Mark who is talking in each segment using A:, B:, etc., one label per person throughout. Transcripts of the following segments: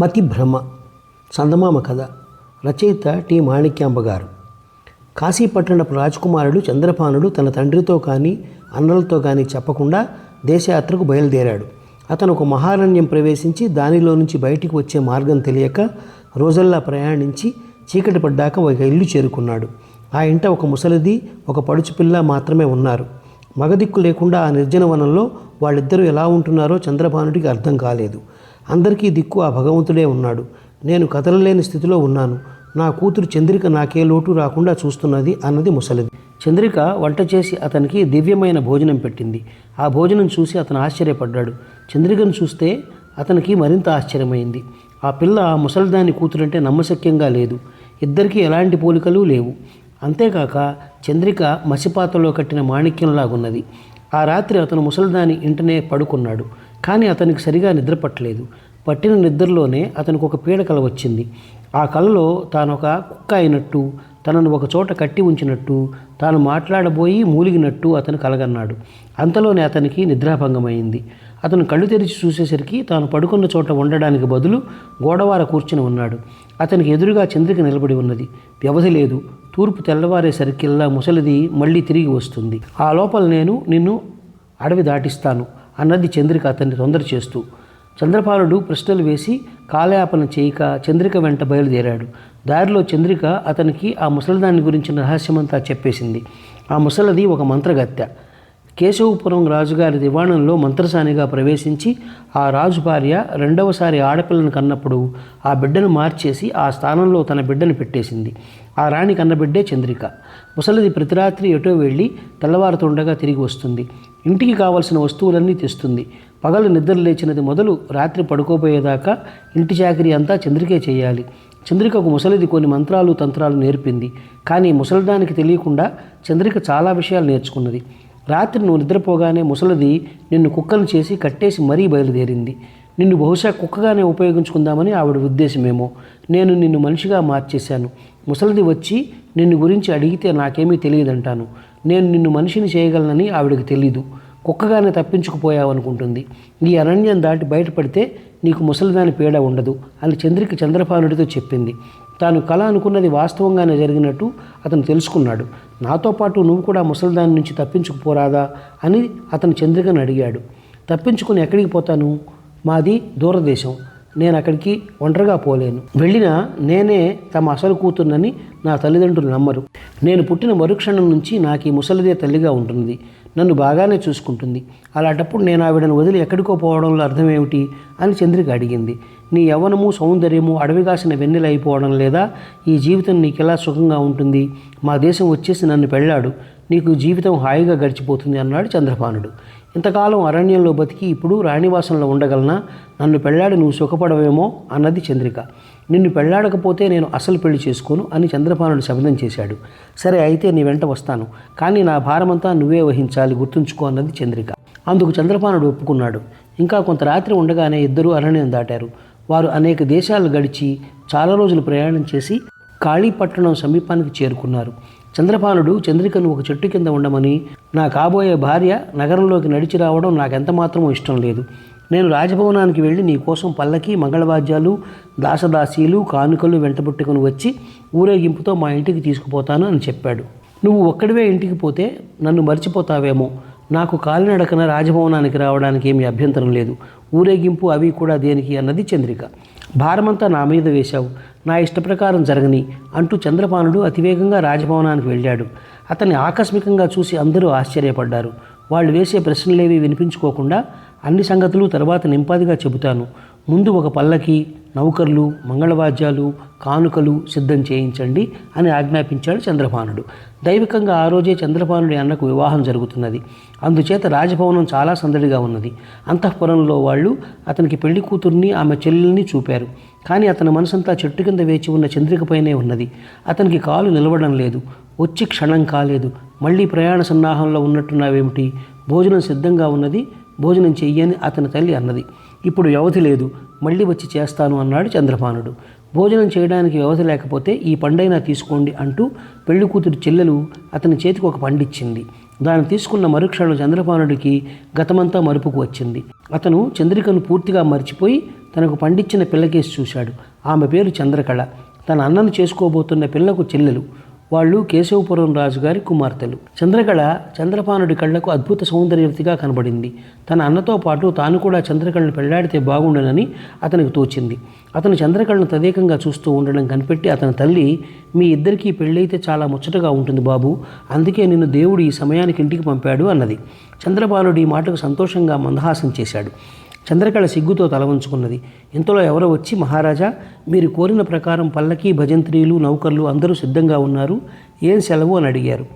A: మతి భ్రమ చందమామ కథ రచయిత టి. మాణిక్యాంబ గారు కాశీపట్టణపు రాజకుమారుడు చంద్రపానుడు తన తండ్రితో కానీ అన్నలతో కానీ చెప్పకుండా దేశయాత్రకు బయలుదేరాడు. అతను ఒక మహారణ్యం ప్రవేశించి దానిలో నుంచి బయటికి వచ్చే మార్గం తెలియక రోజల్లా ప్రయాణించి చీకటి పడ్డాక ఒక ఇల్లు చేరుకున్నాడు. ఆ ఇంట ఒక ముసలిది ఒక పడుచు పిల్ల మాత్రమే ఉన్నారు. మగదిక్కు లేకుండా ఆ నిర్జన వనంలో వాళ్ళిద్దరూ ఎలా ఉంటున్నారో చంద్రపానుడికి అర్థం కాలేదు. అందరికీ దిక్కు ఆ భగవంతుడే ఉన్నాడు. నేను కదలలేని స్థితిలో ఉన్నాను. నా కూతురు చంద్రిక నాకే లోటు రాకుండా చూస్తున్నది అన్నది ముసలిది. చంద్రిక వంట చేసి అతనికి దివ్యమైన భోజనం పెట్టింది. ఆ భోజనం చూసి అతను ఆశ్చర్యపడ్డాడు. చంద్రికను చూస్తే అతనికి మరింత ఆశ్చర్యమైంది. ఆ పిల్ల ఆ ముసలిదాని కూతురంటే నమ్మశక్యంగా లేదు. ఇద్దరికీ ఎలాంటి పోలికలు లేవు. అంతేకాక చంద్రిక మసిపాతలో కట్టిన మాణిక్యంలాగున్నది. ఆ రాత్రి అతను ముసలిదాని ఇంటనే పడుకున్నాడు. కానీ అతనికి సరిగా నిద్ర పట్టలేదు పట్టిన నిద్రలోనే అతనికి ఒక పీడకల వచ్చింది. ఆ కలలో తాను ఒక కుక్క అయినట్టు తనను ఒక చోట కట్టి ఉంచినట్టు తాను మాట్లాడబోయి మూలిగినట్టు అతను కలగన్నాడు. అంతలోనే అతనికి నిద్రాభంగమైంది. అతను కళ్ళు తెరిచి చూసేసరికి తాను పడుకున్న చోట ఉండడానికి బదులు గోడవార కూర్చుని ఉన్నాడు. అతనికి ఎదురుగా చంద్రిక నిలబడి ఉన్నది. వ్యవధి లేదు. తూర్పు తెల్లవారేసరికిల్లా ముసలిది మళ్ళీ తిరిగి వస్తుంది. ఆ లోపల నేను నిన్ను అడవి దాటిస్తాను అన్నది చంద్రిక అతన్ని తొందర చేస్తూ చంద్రపాలుడు ప్రశ్నలు వేసి కాలయాపన చేయక చంద్రిక వెంట బయలుదేరాడు. దారిలో చంద్రిక అతనికి ఆ ముసలిదాని గురించిన రహస్యమంతా చెప్పేసింది. ఆ ముసలది ఒక మంత్రగత్తె. కేశవపురం రాజుగారి దివాణంలో మంత్రసానిగా ప్రవేశించి ఆ రాజు భార్య రెండవసారి ఆడపిల్లను కన్నప్పుడు ఆ బిడ్డను మార్చేసి ఆ స్థానంలో తన బిడ్డను పెట్టేసింది. ఆ రాణి కన్నబిడ్డే చంద్రిక. ముసలిది ప్రతి రాత్రి ఎటో వెళ్ళి తెల్లవారుతుండగా తిరిగి వస్తుంది. ఇంటికి కావలసిన వస్తువులన్నీ తెస్తుంది. పగలు నిద్ర లేచినది మొదలు రాత్రి పడుకోబోయేదాకా ఇంటి చాకరీ అంతా చంద్రికే చేయాలి. చంద్రికకు ముసలిది కొన్ని మంత్రాలు తంత్రాలు నేర్పింది. కానీ ముసలిదానికి తెలియకుండా చంద్రిక చాలా విషయాలు నేర్చుకున్నది. రాత్రి నువ్వు నిద్రపోగానే ముసలిది నిన్ను కుక్కను చేసి కట్టేసి మరీ బయలుదేరింది. నిన్ను బహుశా కుక్కగానే ఉపయోగించుకుందామని ఆవిడ ఉద్దేశమేమో. నేను నిన్ను మనిషిగా మార్చేశాను. ముసలిది వచ్చి నిన్ను గురించి అడిగితే నాకేమీ తెలియదంటాను. నేను నిన్ను మనిషిని చేయగలనని ఆవిడకి తెలీదు. కుక్కగానే తప్పించుకుపోయావనుకుంటుంది. ఈ అరణ్యం దాటి బయటపడితే నీకు ముసలిదాని పీడ ఉండదు అని చంద్రిక చంద్రపానుడితో చెప్పింది. తాను కళ అనుకున్నది వాస్తవంగానే జరిగినట్టు అతను తెలుసుకున్నాడు. నాతో పాటు నువ్వు కూడా ముసలిదాని నుంచి తప్పించుకుపోరాదా అని అతను చంద్రికను అడిగాడు. తప్పించుకుని ఎక్కడికి పోతాను? మాది దూరదేశం. నేను అక్కడికి ఒంటరిగా పోలేను. వెళ్ళినా నేనే తమ అసలు కూతుర్నని నా తల్లిదండ్రులు నమ్మరు. నేను పుట్టిన మరుక్షణం నుంచి నాకు ఈ ముసలిదే తల్లిగా ఉంటుంది నన్ను బాగానే చూసుకుంటుంది. అలాంటప్పుడు నేను ఆవిడను వదిలి ఎక్కడికో పోవడంలో అర్థం ఏమిటి అని చంద్రిక అడిగింది. నీ యవ్వనము సౌందర్యము అడవిగాసిన వెన్నెలైపోవడం వెన్నెల అయిపోవడం లేదా ఈ జీవితం నీకు ఎలా సుఖంగా ఉంటుంది? మా దేశం వచ్చేసి నన్ను పెళ్ళాడు. నీకు జీవితం హాయిగా గడిచిపోతుంది అన్నాడు చంద్రపానుడు ఇంతకాలం అరణ్యంలో బతికి ఇప్పుడు రాణివాసంలో ఉండగలనా? నన్ను పెళ్ళాడి నువ్వు సుఖపడవేమో అన్నది చంద్రిక. నిన్ను పెళ్ళాడకపోతే నేను అసలు పెళ్ళి చేసుకోను అని చంద్రపానుడు శబ్దం చేశాడు. సరే అయితే నీ వెంట వస్తాను. కానీ నా భారమంతా నువ్వే వహించాలి గుర్తుంచుకో అన్నది చంద్రిక. అందుకు చంద్రపానుడు ఒప్పుకున్నాడు. ఇంకా కొంత రాత్రి ఉండగానే ఇద్దరూ అరణ్యం దాటారు. వారు అనేక దేశాలు గడిచి చాలా రోజులు ప్రయాణం చేసి కాళీపట్టణం సమీపానికి చేరుకున్నారు. చంద్రపానుడు చంద్రికను ఒక చెట్టు కింద ఉండమని నా కాబోయే భార్య నగరంలోకి నడిచి రావడం నాకెంత మాత్రమూ ఇష్టం లేదు. నేను రాజభవనానికి వెళ్ళి నీ కోసం పల్లకి మంగళవాద్యాలు దాసదాసీలు కానుకలు వెంటబుట్టుకుని వచ్చి ఊరేగింపుతో మా ఇంటికి తీసుకుపోతాను అని చెప్పాడు. నువ్వు ఒక్కడివే ఇంటికి పోతే నన్ను మర్చిపోతావేమో. నాకు కాలినడకన రాజభవనానికి రావడానికి ఏమీ అభ్యంతరం లేదు. ఊరేగింపు అవి కూడా దేనికి అన్నది చంద్రిక. భారమంతా నా మీద వేశావు. నా ఇష్టప్రకారం జరగని అంటూ చంద్రపానుడు అతివేగంగా రాజభవనానికి వెళ్ళాడు. అతన్ని ఆకస్మికంగా చూసి అందరూ ఆశ్చర్యపడ్డారు. వాళ్ళు వేసే ప్రశ్నలేవి వినిపించుకోకుండా అన్ని సంగతులు తర్వాత నింపాదిగా చెబుతాను. ముందు ఒక పల్లకి నౌకర్లు మంగళవాద్యాలు కానుకలు సిద్ధం చేయించండి అని ఆజ్ఞాపించాడు చంద్రభానుడు. దైవికంగా ఆ రోజే చంద్రభానుడి అన్నకు వివాహం జరుగుతున్నది. అందుచేత రాజభవనం చాలా సందడిగా ఉన్నది. అంతఃపురంలో వాళ్ళు అతనికి పెళ్ళి కూతుర్ని ఆమె చెల్లెల్ని చూపారు. కానీ అతని మనసంతా చెట్టు కింద వేచి ఉన్న చంద్రికపైనే ఉన్నది. అతనికి కాలు నిలవడం లేదు. వచ్చి క్షణం కాలేదు. మళ్ళీ ప్రయాణ సన్నాహంలో ఉన్నట్టున్నావేమిటి? భోజనం సిద్ధంగా ఉన్నది. భోజనం చెయ్యని అతని తల్లి అన్నది. ఇప్పుడు వ్యవధి లేదు మళ్ళీ వచ్చి చేస్తాను అన్నాడు చంద్రపానుడు భోజనం చేయడానికి వ్యవధి లేకపోతే ఈ పండైనా తీసుకోండి అంటూ పెళ్ళి కూతురు చెల్లెలు అతని చేతికి ఒక పండిచ్చింది. దాన్ని తీసుకున్న మరుక్షణం చంద్రపానుడికి గతమంతా మరుపుకు వచ్చింది. అతను చంద్రికను పూర్తిగా మర్చిపోయి తనకు పండించిన పిల్లకేసి చూశాడు. ఆమె పేరు చంద్రకళ. తన అన్నను చేసుకోబోతున్న పిల్లకు చెల్లెలు. వాళ్ళు కేశవపురం రాజు గారి కుమార్తెలు. చంద్రకళ చంద్రపానుడి కళ్ళకు అద్భుత సౌందర్యవతిగా కనబడింది. తన అన్నతో పాటు తాను కూడా చంద్రకళను పెళ్ళాడితే బాగుండనని అతనికి తోచింది. అతను చంద్రకళను తదేకంగా చూస్తూ ఉండడం కనిపెట్టి అతని తల్లి మీ ఇద్దరికీ పెళ్ళైతే చాలా ముచ్చటగా ఉంటుంది బాబు అందుకే నిన్ను దేవుడు ఈ సమయానికి ఇంటికి పంపాడు అన్నది. చంద్రపాలుడు ఈ మాటకు సంతోషంగా మందహాసం చేశాడు. చంద్రకళ సిగ్గుతో తల ఉంచుకున్నది ఇంతలో ఎవరో వచ్చి మహారాజా మీరు కోరిన ప్రకారం పల్లకి భజంత్రీలు నౌకర్లు అందరూ సిద్ధంగా ఉన్నారు. ఏం సెలవు? అని అడిగారు.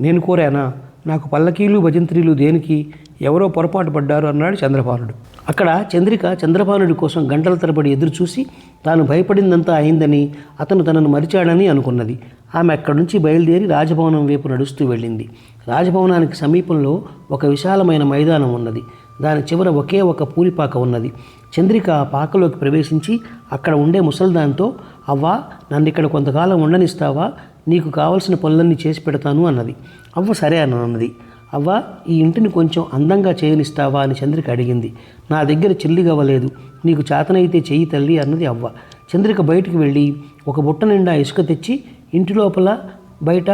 A: నేను కోరానా? నాకు పల్లకీలు భజంత్రీలు దేనికి? ఎవరో పొరపాటు పడ్డారు? అన్నాడు చంద్రపాలుడు అక్కడ చంద్రిక చంద్రపాలుడి కోసం గంటల తరబడి ఎదురుచూసి తాను భయపడిందంతా అయిందని అతను తనను మరిచాడని అనుకున్నది. ఆమె అక్కడి నుంచి బయలుదేరి రాజభవనం వైపు నడుస్తూ వెళ్ళింది. రాజభవనానికి సమీపంలో ఒక విశాలమైన మైదానం ఉన్నది. దాని చివర ఒకే ఒక పూలిపాక ఉన్నది. చంద్రిక ఆ పాకలోకి ప్రవేశించి అక్కడ ఉండే ముసల్దాన్తో అవ్వా నన్ను ఇక్కడ కొంతకాలం ఉండనిస్తావా? నీకు కావలసిన పనులన్నీ చేసి పెడతాను అన్నది. అవ్వ సరే అని అన్నది. అవ్వ ఈ ఇంటిని కొంచెం అందంగా చేయనిస్తావా? అని చంద్రిక అడిగింది. నా దగ్గర చిల్లిగవ్వలేదు నీకు చేతనైతే చెయ్యి తల్లి అన్నది అవ్వ. చంద్రిక బయటికి వెళ్ళి ఒక బుట్ట నిండా ఇసుక తెచ్చి ఇంటి లోపల బయట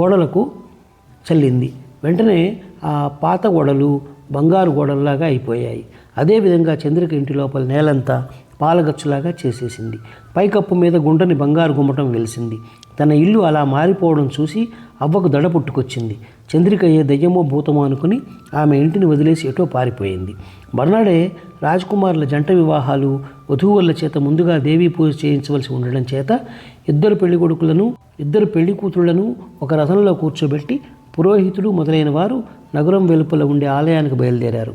A: గోడలకు చల్లింది. వెంటనే ఆ పాత గోడలు బంగారు గోడల్లాగా అయిపోయాయి. అదేవిధంగా చంద్రిక ఇంటి లోపల నేలంతా పాలగచ్చులాగా చేసేసింది. పైకప్పు మీద గుండని బంగారు గుమ్మటం వెలిసింది. తన ఇల్లు అలా మారిపోవడం చూసి అవ్వకు దడ పుట్టుకొచ్చింది. చంద్రిక ఏ దయ్యమో భూతమో అనుకుని ఆమె ఇంటిని వదిలేసి ఎటో పారిపోయింది. మర్నాడే రాజకుమారుల జంట వివాహాలు వధువుల చేత ముందుగా దేవీ పూజ చేయించవలసి ఉండడం చేత ఇద్దరు పెళ్ళి కొడుకులను ఇద్దరు పెళ్ళి కూతుళ్ళను ఒక రథంలో కూర్చోబెట్టి పురోహితుడు మొదలైన వారు నగరం వెలుపల ఉండే ఆలయానికి బయలుదేరారు.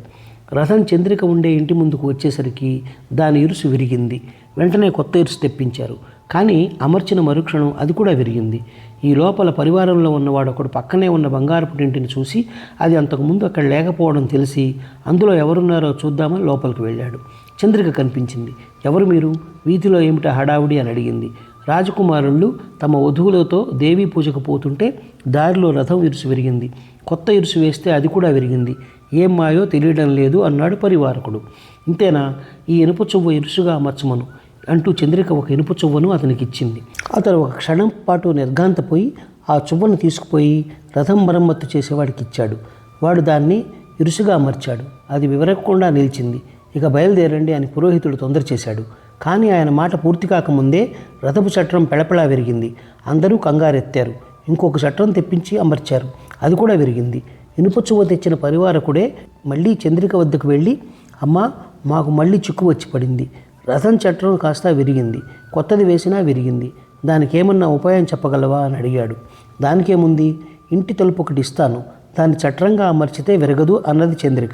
A: రథం చంద్రిక ఉండే ఇంటి ముందుకు వచ్చేసరికి దాని ఇరుసు విరిగింది. వెంటనే కొత్త ఇరుసు తెప్పించారు. కానీ అమర్చిన మరుక్షణం అది కూడా విరిగింది. ఈ లోపల పరివారంలో ఉన్నవాడు ఒకడు పక్కనే ఉన్న బంగారపు ఇంటిని చూసి అది అంతకుముందు అక్కడ లేకపోవడం తెలిసి అందులో ఎవరున్నారో చూద్దామని లోపలికి వెళ్ళాడు. చంద్రిక కనిపించింది. ఎవరు మీరు? వీధిలో ఏమిటా హడావుడి? అని అడిగింది. రాజకుమారులు తమ వధువులతో దేవీ పూజకు పోతుంటే దారిలో రథం ఇరుసు విరిగింది. కొత్త ఇరుసు వేస్తే అది కూడా విరిగింది. ఏం మాయో తెలియడం లేదు అన్నాడు పరివారకుడు. ఇంతేనా? ఈ ఇనుప చువ్వ ఇరుసుగా అమర్చమను అంటూ చంద్రిక ఒక ఇనుప చువ్వను అతనికి ఇచ్చింది అతను ఒక క్షణం పాటు నిర్ఘాంతపోయి ఆ చువ్వను తీసుకుపోయి రథం మరమ్మత్తు చేసేవాడికి ఇచ్చాడు వాడు దాన్ని ఇరుసుగా అమర్చాడు. అది వివరకుండా నిలిచింది. ఇక బయలుదేరండి అని పురోహితుడు తొందర చేశాడు కానీ ఆయన మాట పూర్తి కాకముందే రథపు చట్రం పెళపెళా విరిగింది. అందరూ కంగారెత్తారు. ఇంకొక చట్రం తెప్పించి అమర్చారు. అది కూడా విరిగింది. ఇనుప తెచ్చిన పరివారకుడే మళ్ళీ చంద్రిక వద్దకు వెళ్ళి అమ్మ మాకు మళ్ళీ చిక్కు వచ్చి పడింది. రథం చట్రం కాస్త విరిగింది. కొత్తది వేసినా విరిగింది. దానికి ఏమన్నా ఉపాయం చెప్పగలవా? అని అడిగాడు. దానికేముంది? ఇంటి తలుపు ఒకటి ఇస్తాను. దాన్ని చట్రంగా అమర్చితే విరగదు అన్నది చంద్రిక.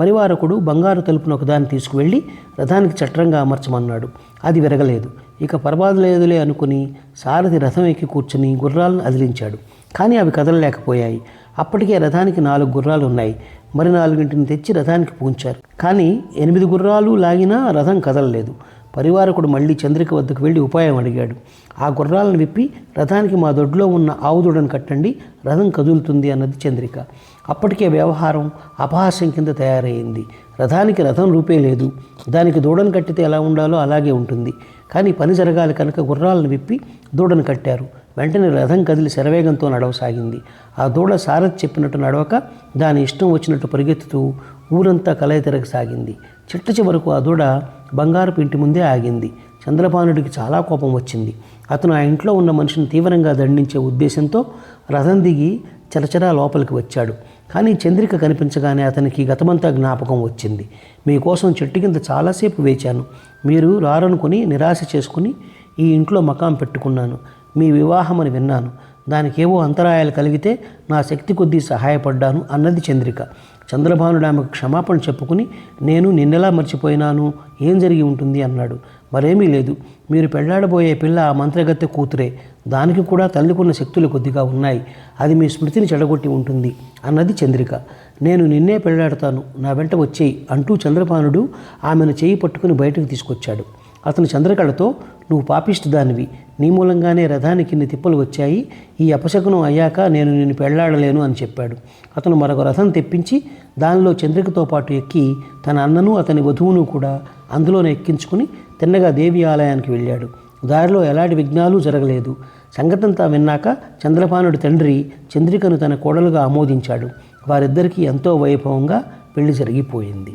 A: పరివారకుడు బంగారు తలుపును ఒకదాన్ని తీసుకువెళ్ళి రథానికి చట్రంగా అమర్చమన్నాడు. అది విరగలేదు. ఇక పర్వాలేదులే అనుకుని సారథి రథం ఎక్కి కూర్చుని గుర్రాలను అదిలించాడు. కానీ అవి కదలలేకపోయాయి. అప్పటికే రథానికి నాలుగు గుర్రాలు ఉన్నాయి. మరి నాలుగింటిని తెచ్చి రథానికి పూంచారు. కానీ ఎనిమిది గుర్రాలు లాగినా రథం కదలలేదు. పరివారకుడు మళ్ళీ చంద్రిక వద్దకు వెళ్ళి ఉపాయం అడిగాడు. ఆ గుర్రాలను విప్పి రథానికి మా దొడ్లో ఉన్న ఆవు దూడను కట్టండి రథం కదులుతుంది అన్నది చంద్రిక. అప్పటికే వ్యవహారం అపహాస్యం కింద తయారైంది. రథానికి రథం రూపే లేదు. దానికి దూడను కట్టితే ఎలా ఉండాలో అలాగే ఉంటుంది. కానీ పని జరగాలి కనుక గుర్రాలను విప్పి దూడను కట్టారు. వెంటనే రథం కదిలి శరవేగంతో నడవసాగింది. ఆ దూడ సారథి చెప్పినట్టు నడవక దాని ఇష్టం వచ్చినట్టు పరిగెత్తుతూ ఊరంతా కలయి తిరగసాగింది చిట్ట చివరకు ఆ దూడ బంగారపు ఇంటి ముందే ఆగింది. చంద్రపానుడికి చాలా కోపం వచ్చింది. అతను ఆ ఇంట్లో ఉన్న మనిషిని తీవ్రంగా దండించే ఉద్దేశంతో రథం దిగి చరచరా లోపలికి వచ్చాడు. కానీ చంద్రిక కనిపించగానే అతనికి గతమంతా జ్ఞాపకం వచ్చింది. మీకోసం చెట్టు కింద చాలాసేపు వేచాను. మీరు రారనుకుని నిరాశ చేసుకుని ఈ ఇంట్లో మకాం పెట్టుకున్నాను. మీ వివాహం అని విన్నాను. దానికి ఏవో అంతరాయాలు కలిగితే నా శక్తి కొద్దీ సహాయపడ్డాను అన్నది చంద్రిక. చంద్రభానుడు ఆమెకు క్షమాపణ చెప్పుకుని నేను నిన్నెలా మర్చిపోయినాను? ఏం జరిగి ఉంటుంది? అన్నాడు. మరేమీ లేదు. మీరు పెళ్ళాడబోయే పిల్ల ఆ మంత్రగత్తె కూతురే. దానికి కూడా తల్లికున్న శక్తులు కొద్దిగా ఉన్నాయి. అది మీ స్మృతిని చెడగొట్టి ఉంటుంది అన్నది చంద్రిక. నేను నిన్నే పెళ్ళాడతాను. నా వెంట వచ్చేయి అంటూ చంద్రపానుడు ఆమెను చేయి పట్టుకుని బయటకు తీసుకొచ్చాడు. అతను చంద్రకళతో నువ్వు పాపిష్టి దానివి నీ మూలంగానే రథానికి ఇన్ని తిప్పలు వచ్చాయి. ఈ అపశకునం అయ్యాక నేను నిన్ను పెళ్ళాడలేను అని చెప్పాడు. అతను మరొక రథం తెప్పించి దానిలో చంద్రికతో పాటు ఎక్కి తన అన్నను అతని వధువును కూడా అందులోనే ఎక్కించుకుని తిన్నగా దేవి ఆలయానికి వెళ్ళాడు. దారిలో ఎలాంటి విఘ్నాలు జరగలేదు. సంగతంతా విన్నాక చంద్రపానుడి తండ్రి చంద్రికను తన కోడలుగా ఆమోదించాడు. వారిద్దరికీ ఎంతో వైభవంగా పెళ్ళి జరిగిపోయింది.